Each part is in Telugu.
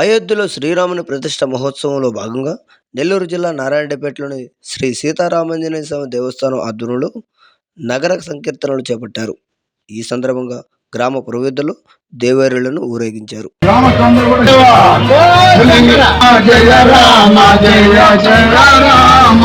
అయోధ్యలో శ్రీరాముని ప్రతిష్ట మహోత్సవంలో భాగంగా నెల్లూరు జిల్లా నారాయణపేటలోని శ్రీ సీతారామాంజనేయ స్వామి దేవస్థానం ఆధ్వర్యంలో నగర సంకీర్తనలు చేపట్టారు. ఈ సందర్భంగా గ్రామ పురోహితులు దేవేరులను ఊరేగించారు. జయ రామ జయ జయ రామ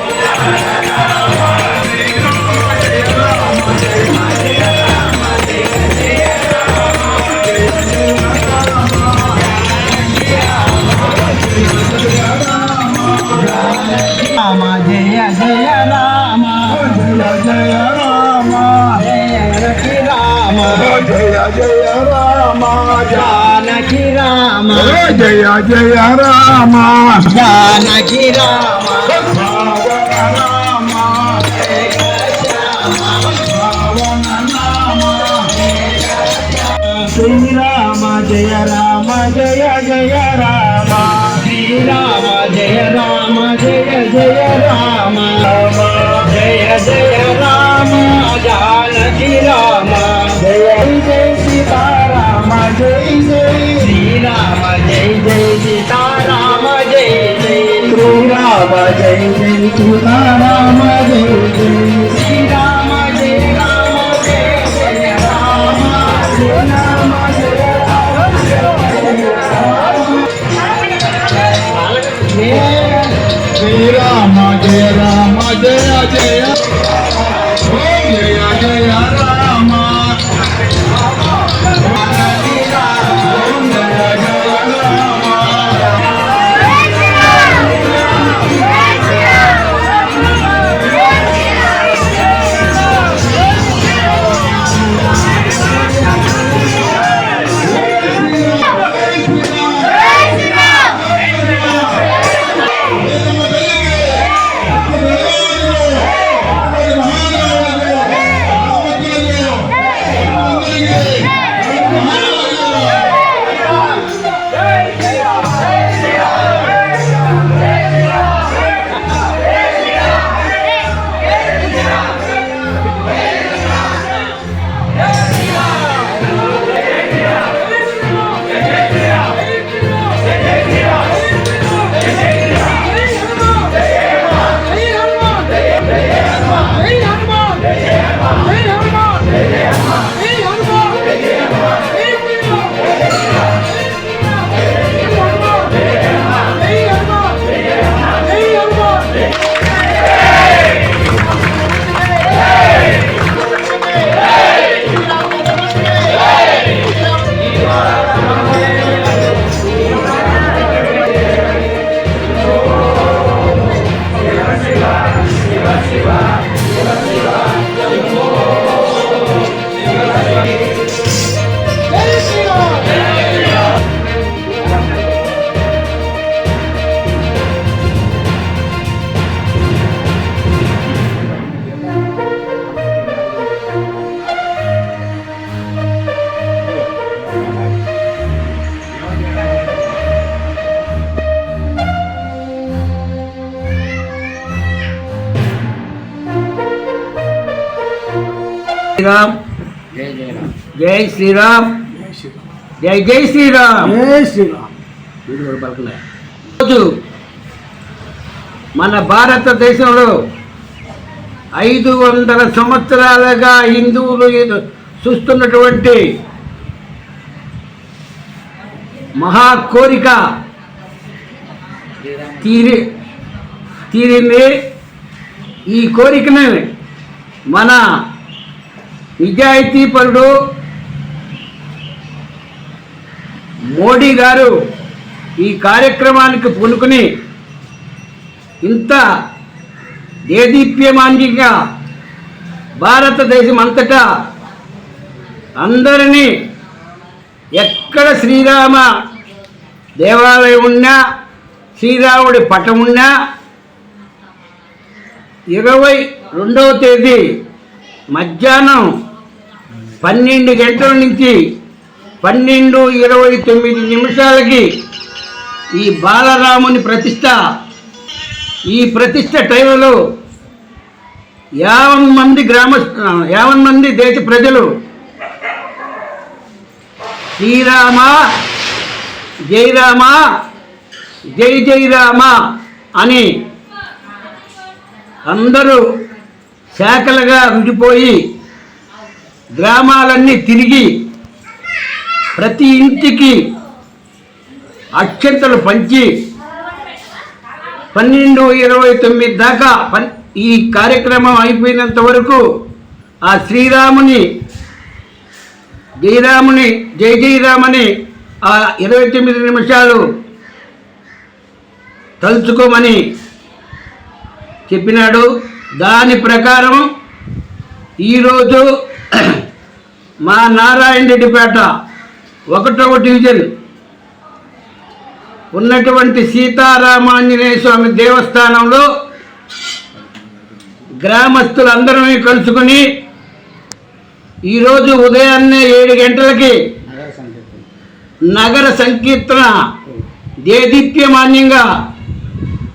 జానకి రామ జయ జయ రామ జయ జయ జయ జయ సీతారామ జయ జయ శ్రీరామ జయ రామ జయ జయ రామ శ్రీరామ జయ రామ శ్రీరామ జయ రామ జయ శ్రీరామ్. జై శ్రీరామ్. జై జై శ్రీరామ్. జై శ్రీరామ్. రోజు మన భారతదేశంలో ఐదు వందల సంవత్సరాలుగా హిందువులు చూస్తున్నటువంటి మహా కోరిక తీరి తీరింది ఈ కోరికని మన నిజాయితీపరుడు మోడీ గారు ఈ కార్యక్రమానికి పూనుకుని ఇంత దేదీప్యమాన్యంగా భారతదేశం అంతటా అందరినీ ఎక్కడ శ్రీరామ దేవాలయం ఉన్నా శ్రీరాముడి పటం ఉన్నా ఇరవై రెండవ తేదీ మధ్యాహ్నం పన్నెండు గంటల నుంచి పన్నెండు ఇరవై తొమ్మిది నిమిషాలకి ఈ బాలరాముని ప్రతిష్ట ఈ ప్రతిష్ట టైంలో యావన్ మంది గ్రామ యావన్ మంది దేశ ప్రజలు శ్రీరామ జయరామ జై జయరామ అని అందరూ శాఖలుగా విడిపోయి గ్రామాలన్నీ తిరిగి ప్రతి ఇంటికి అక్షంతలు పంచి పన్నెండు ఇరవై తొమ్మిది దాకా ఈ కార్యక్రమం అయిపోయినంత వరకు ఆ శ్రీరాముని జయరాముని జై జయరామని ఆ ఇరవై తొమ్మిది నిమిషాలు తలుచుకోమని చెప్పినాడు. దాని ప్రకారం ఈరోజు మా నారాయణ రెడ్డిపేట ఒకటవ డివిజన్ ఉన్నటువంటి సీతారామాంజనేయ స్వామి దేవస్థానంలో గ్రామస్తులందరూ కలుసుకుని ఈరోజు ఉదయాన్నే ఏడు గంటలకి నగర సంకీర్తన దేదీప్యమాన్యంగా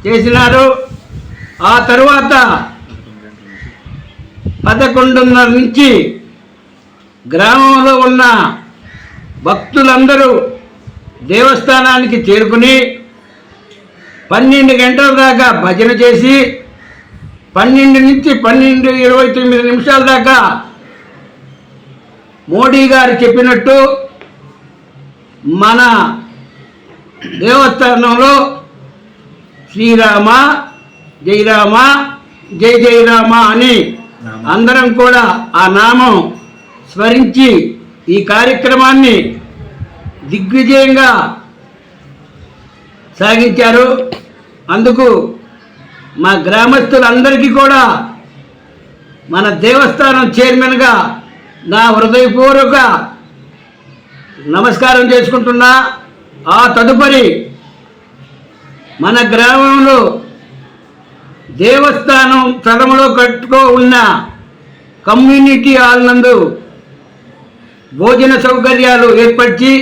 చేసినారు. ఆ తరువాత పదకొండున్నర నుంచి గ్రామంలో ఉన్న భక్తులందరూ దేవస్థానానికి చేరుకుని పన్నెండు గంటల దాకా భజన చేసి పన్నెండు నుంచి పన్నెండు ఇరవై తొమ్మిది నిమిషాల దాకా మోడీ గారు చెప్పినట్టు మన దేవస్థానంలో శ్రీరామ జయరామ జై జయరామ అని అందరం కూడా ఆ నామం స్మరించి ఈ కార్యక్రమాన్ని దిగ్విజయంగా సాగించారు. అందుకు మా గ్రామస్తులందరికీ కూడా మన దేవస్థానం చైర్మన్గా నా హృదయపూర్వక నమస్కారం చేసుకుంటున్నా. ఆ తదుపరి మన గ్రామంలో దేవస్థానం స్థలంలో కట్టుకో ఉన్న కమ్యూనిటీ హాల్ నందు భోజన సౌకర్యాలు ఏర్పరిచి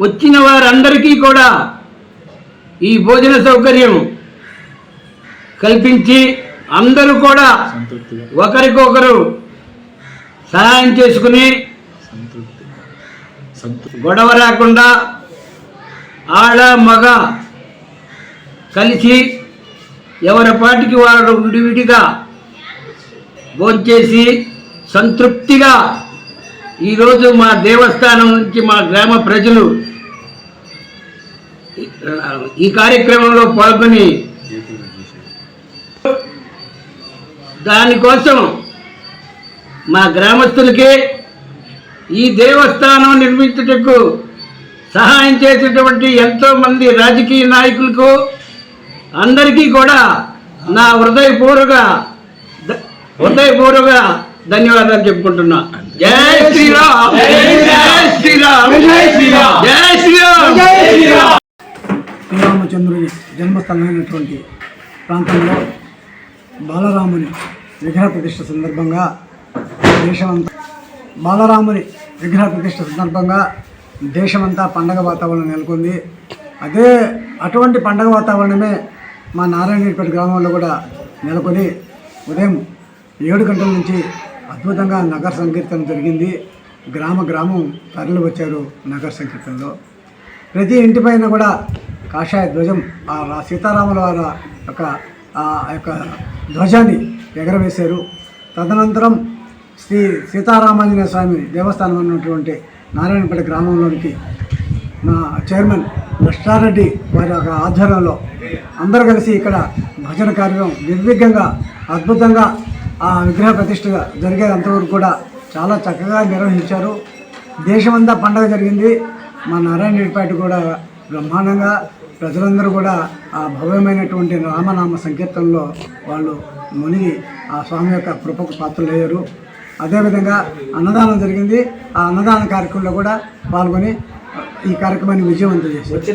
వచ్చిన వారందరికీ కూడా ఈ భోజన సౌకర్యం కల్పించి అందరూ కూడా ఒకరికొకరు సహాయం చేసుకుని గొడవ రాకుండా ఆడ మగ కలిసి ఎవరి పాటికి వారు విడివిడిగా భోంచేసి సంతృప్తిగా ఈరోజు మా దేవస్థానం నుంచి మా గ్రామ ప్రజలు ఈ కార్యక్రమంలో పాల్గొని దానికోసం మా గ్రామస్తులకి ఈ దేవస్థానం నిర్మించుటకు సహాయం చేసేటువంటి ఎంతోమంది రాజకీయ నాయకులకు అందరికీ కూడా నా హృదయపూర్వక ద- హృదయపూర్వక ధన్యవాదాలు చెప్పుకుంటున్నా. జై శ్రీరామ్. జై శ్రీరామ్. జై శ్రీరామ్. జై శ్రీరామ్. శ్రీరామచంద్రుని జన్మస్థలమైనటువంటి ప్రాంతంలో బాలరాముని విగ్రహ ప్రతిష్ఠ సందర్భంగా దేశమంతా బాలరాముని విగ్రహ ప్రతిష్ఠ సందర్భంగా దేశమంతా పండగ వాతావరణం నెలకొంది. అదే అటువంటి పండగ వాతావరణమే మా నారాయణపేట గ్రామంలో కూడా నెలకొని ఉదయం ఏడు గంటల నుంచి అద్భుతంగా నగర సంకీర్తన జరిగింది. గ్రామ గ్రామం తరలి వచ్చారు నగర సంకీర్తనలో. ప్రతి ఇంటి పైన కూడా కాషాయ ధ్వజం ఆ సీతారాముల వారి యొక్క ఆ యొక్క ధ్వజాన్ని ఎగరవేశారు. తదనంతరం శ్రీ సీతారామాంజనేయ స్వామి దేవస్థానం ఉన్నటువంటి నారాయణపేట గ్రామంలోనికి నా చైర్మన్ లక్ష్మారెడ్డి వారి యొక్క ఆధ్వర్యంలో అందరూ కలిసి ఇక్కడ భజన కార్యక్రమం నిర్విఘ్నంగా అద్భుతంగా ఆ విగ్రహ ప్రతిష్ఠ జరిగేంతవరకు కూడా చాలా చక్కగా నిర్వహించారు. దేశమంతా పండగ జరిగింది. మా నారాయణ రెడ్డిపేట కూడా బ్రహ్మాండంగా ప్రజలందరూ కూడా ఆ భవ్యమైనటువంటి రామనామ సంకీర్తనలో వాళ్ళు మునిగి ఆ స్వామి యొక్క కృపకు పాత్రలయ్యారు. అదేవిధంగా అన్నదానం జరిగింది. ఆ అన్నదాన కార్యక్రమంలో కూడా పాల్గొని ఈ కార్యక్రమాన్ని విజయవంతం చేశారు.